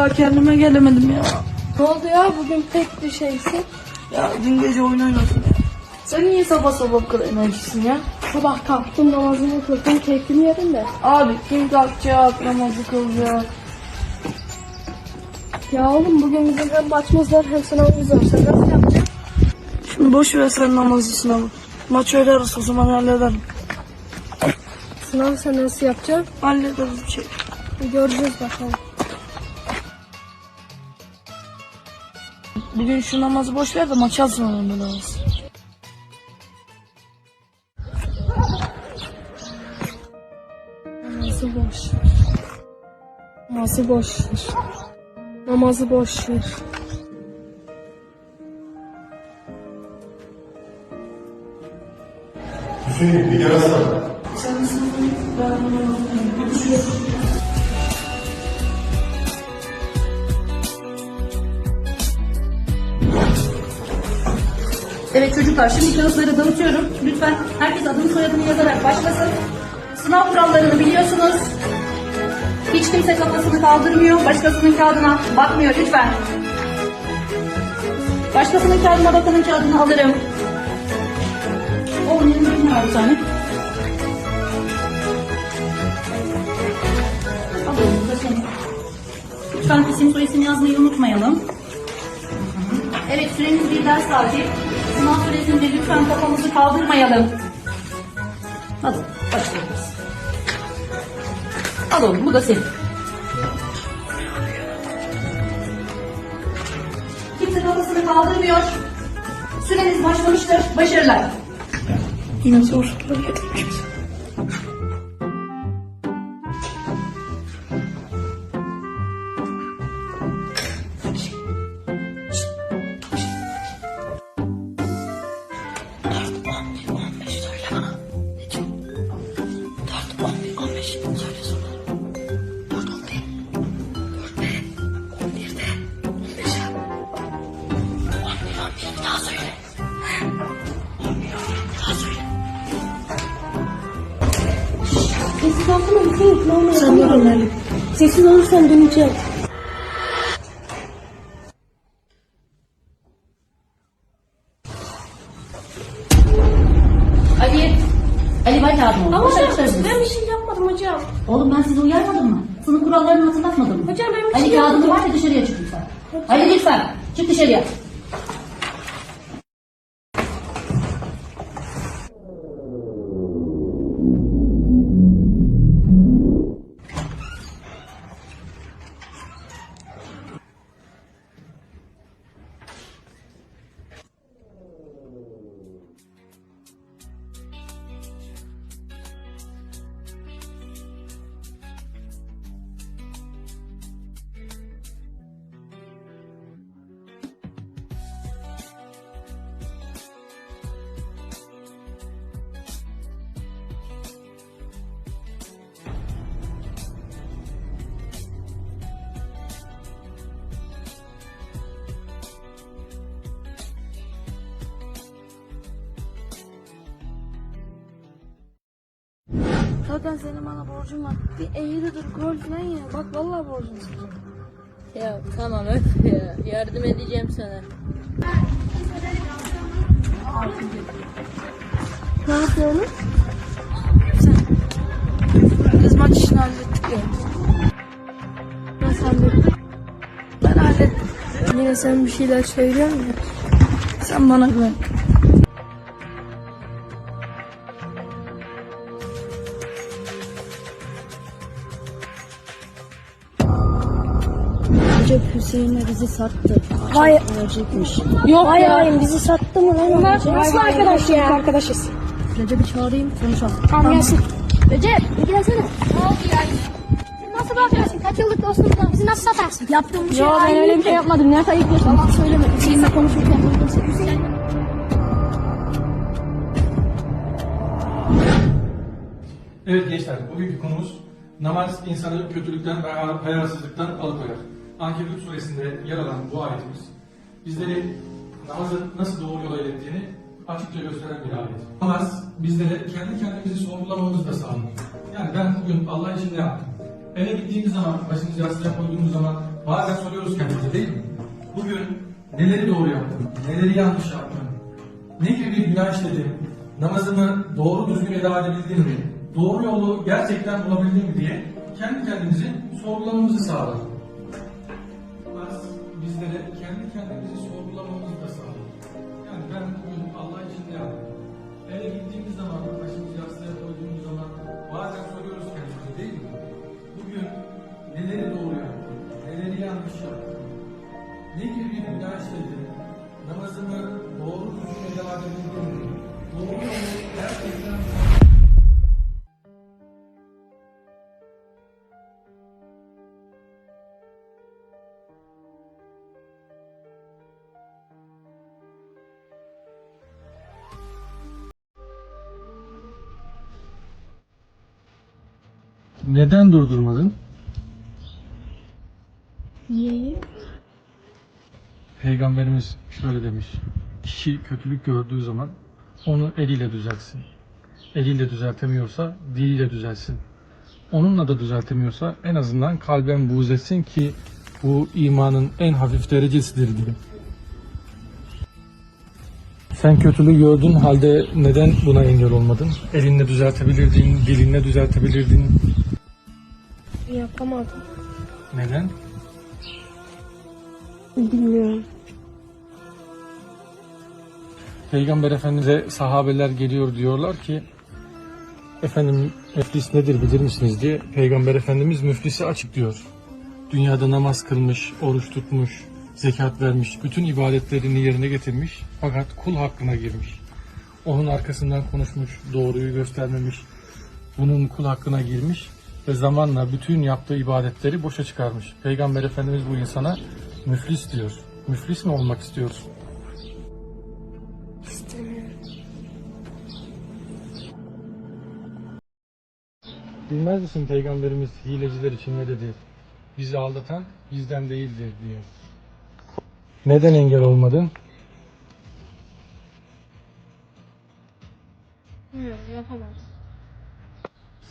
daha kendime gelemedim ya. Ne oldu ya bugün pek bir şeysin. Ya dün gece oyun oynadım ya. Sen niye sabah sabah bu kadar enerjisin ya? Sabah kalktım namazımı kıldım keyfim yerinde. Abi kim kalkacak namazı kılacak. Ya oğlum bugün bizim hem maçımız var hem sınavımız var. Sen nasıl yapacaksın? Şimdi boş ver sen namazı sınavı. Maç oynarız o zaman hallederim. Sınavı sen nasıl yapacaksın? Hallederiz bir şey. Göreceğiz bakalım. Bugün şu namazı boş ver de maç alsın böyle olsun. Namazı boş. Namazı boş ver. Namazı boş ver. Hüseyin bir yarasa. Sen sınıfın ben Evet çocuklar şimdi kağıtları dağıtıyorum. Lütfen herkes adını soyadını yazarak başlasın. Sınav kurallarını biliyorsunuz. Hiç kimse kafasını kaldırmıyor. Başkasının kağıdına bakmıyor lütfen. Başkasının kağıdına bakanın kağıdını alırım. O onun yanında var bir tane. Lütfen isim soy isim yazmayı unutmayalım. Evet süreniz bir ders saati. Sınav süresinde lütfen kafamızı kaldırmayalım. Hadi başlıyoruz. Al oğlum bu da senin. Kimse kafasını kaldırmıyor. Süreniz başlamıştır. Başarılar. Yine zor Sessiz olsana Hüseyin. Ne oluyor? Sessiz olursan döneceğim. Ali. Ali bak yardım. Ama hocam başarısınız. ben bir şey yapmadım hocam. Oğlum ben sizi uyarmadım mı? Sınıf kurallarını hatırlatmadım mı? Hocam ben bir Ali şey kağıdını yapmadım. var ya dışarıya çık lütfen. Ali lütfen çık dışarıya. Zaten senin bana borcun var. Bir eğri dur gol falan ya. Bak vallahi borcun var. Ya tamam öf ya. Yardım edeceğim sana. Ne yapıyorsun? Biz maç işini hallettik ya. Nasıl hallettin? Ben hallettim. Yine sen bir şeyler söylüyorsun ya. Sen bana güven. Recep Hüseyin'e bizi sattı. Vay, Verecekmiş. yok Vay ya. bizi sattı mı lan? Onlar nasıl arkadaş ya? Arkadaşız. Recep'i çağırayım konuşalım. Tamam gelsin. Recep bir gelsene. Ne oldu ya? Nasıl bakıyorsun? Kaç yıllık dostumuzdan bizi nasıl satarsın? Yaptığım bir şey Yo ben öyle bir şey yapmadım. Ne ayıplıyorsun? Tamam söyleme. Seninle konuşurken duydum. Hüseyin. Evet gençler, bugünkü konumuz namaz insanı kötülükten ve hayasızlıktan alıkoyar. Ankebut suresinde yer alan bu ayetimiz bizleri namazın nasıl doğru yola ilettiğini açıkça gösteren bir ayet. Namaz bizlere kendi kendimizi sorgulamamızı da sağlıyor. Yani ben bugün Allah için ne yaptım? Eve gittiğimiz zaman, başımızı yastığa koyduğumuz zaman Bazen soruyoruz kendimize değil mi? Bugün neleri doğru yaptım, neleri yanlış yaptım, ne gibi bir günah işledim, namazımı doğru düzgün eda edebildim mi, doğru yolu gerçekten bulabildim mi diye kendi kendimizi sorgulamamızı sağlar. Bizlere kendi kendimizi sorgulamamızı da sağlar. Yani ben bugün Allah için ne yaptım? Eve gittiğimiz zaman, başımızı yastığa koyduğumuz zaman bazen soruyoruz kendimize değil mi? Bugün neleri doğru yaptım, neleri yanlış yaptım, ne gibi bir günah işledim, namazımı Neden durdurmadın? Niye? Peygamberimiz şöyle demiş. Kişi kötülük gördüğü zaman onu eliyle düzeltsin. Eliyle düzeltemiyorsa diliyle düzelsin. Onunla da düzeltemiyorsa en azından kalben buğz etsin ki bu imanın en hafif derecesidir diye. Sen kötülüğü gördüğün halde neden buna engel olmadın? Elinle düzeltebilirdin, dilinle düzeltebilirdin. Yapamadım. Neden? Bilmiyorum. Peygamber Efendimiz'e sahabeler geliyor diyorlar ki efendim müflis nedir bilir misiniz diye Peygamber Efendimiz müflisi açıklıyor. Dünyada namaz kılmış, oruç tutmuş, zekat vermiş, bütün ibadetlerini yerine getirmiş fakat kul hakkına girmiş. Onun arkasından konuşmuş, doğruyu göstermemiş, bunun kul hakkına girmiş ve zamanla bütün yaptığı ibadetleri boşa çıkarmış. Peygamber Efendimiz bu insana müflis diyor. Müflis mi olmak istiyorsun? Bilmez misin Peygamberimiz hileciler için ne dedi? Bizi aldatan bizden değildir diye. Neden engel olmadın? Yok yapamadım.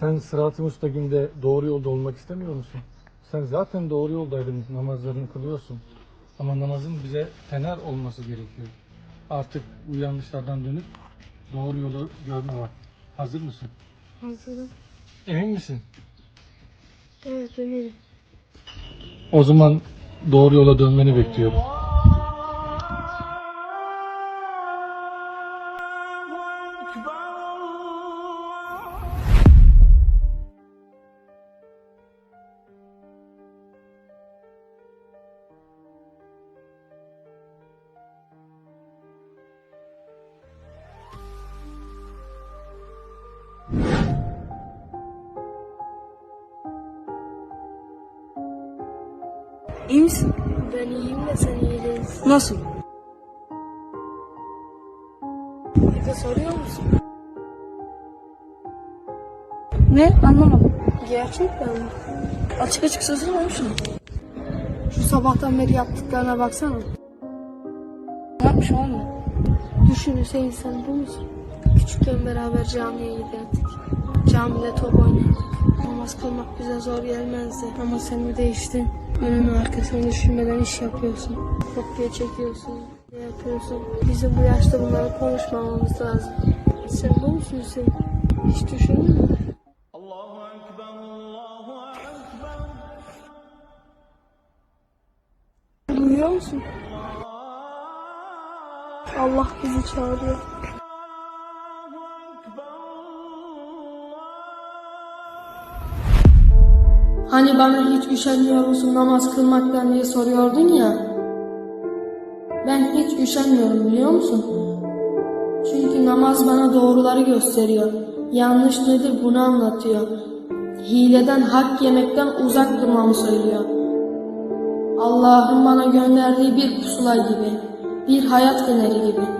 Sen sırat-ı müstakimde doğru yolda olmak istemiyor musun? Sen zaten doğru yoldaydın, namazlarını kılıyorsun. Ama namazın bize fener olması gerekiyor. Artık bu yanlışlardan dönüp doğru yolu görme var. Hazır mısın? Hazırım. Emin misin? Evet eminim. O zaman doğru yola dönmeni bekliyorum. İyi misin? Ben iyiyim de sen iyi değilsin. Nasıl? Bir de soruyor musun? Ne? Anlamadım. Gerçekten mi? Açık açık söylesene olmuş mu? Şu sabahtan beri yaptıklarına baksana. Ne yapmış oğlum? Düşün Hüseyin sen bu musun? Küçükken beraber camiye giderdik. Camide top oynardık. Namaz kılmak bize zor gelmezdi. Ama sen bir değiştin. Önünü arkasını düşünmeden iş yapıyorsun. Kopya çekiyorsun. Ne yapıyorsun? Bizim bu yaşta bunları konuşmamamız lazım. Sen bu musun Hüseyin? Hiç düşündün mü? Duyuyor musun? Allah bizi çağırıyor. Hani bana hiç üşenmiyor musun namaz kılmaktan diye soruyordun ya. Ben hiç üşenmiyorum biliyor musun? Çünkü namaz bana doğruları gösteriyor. Yanlış nedir bunu anlatıyor. Hileden hak yemekten uzak durmamı söylüyor. Allah'ın bana gönderdiği bir pusula gibi, bir hayat feneri gibi.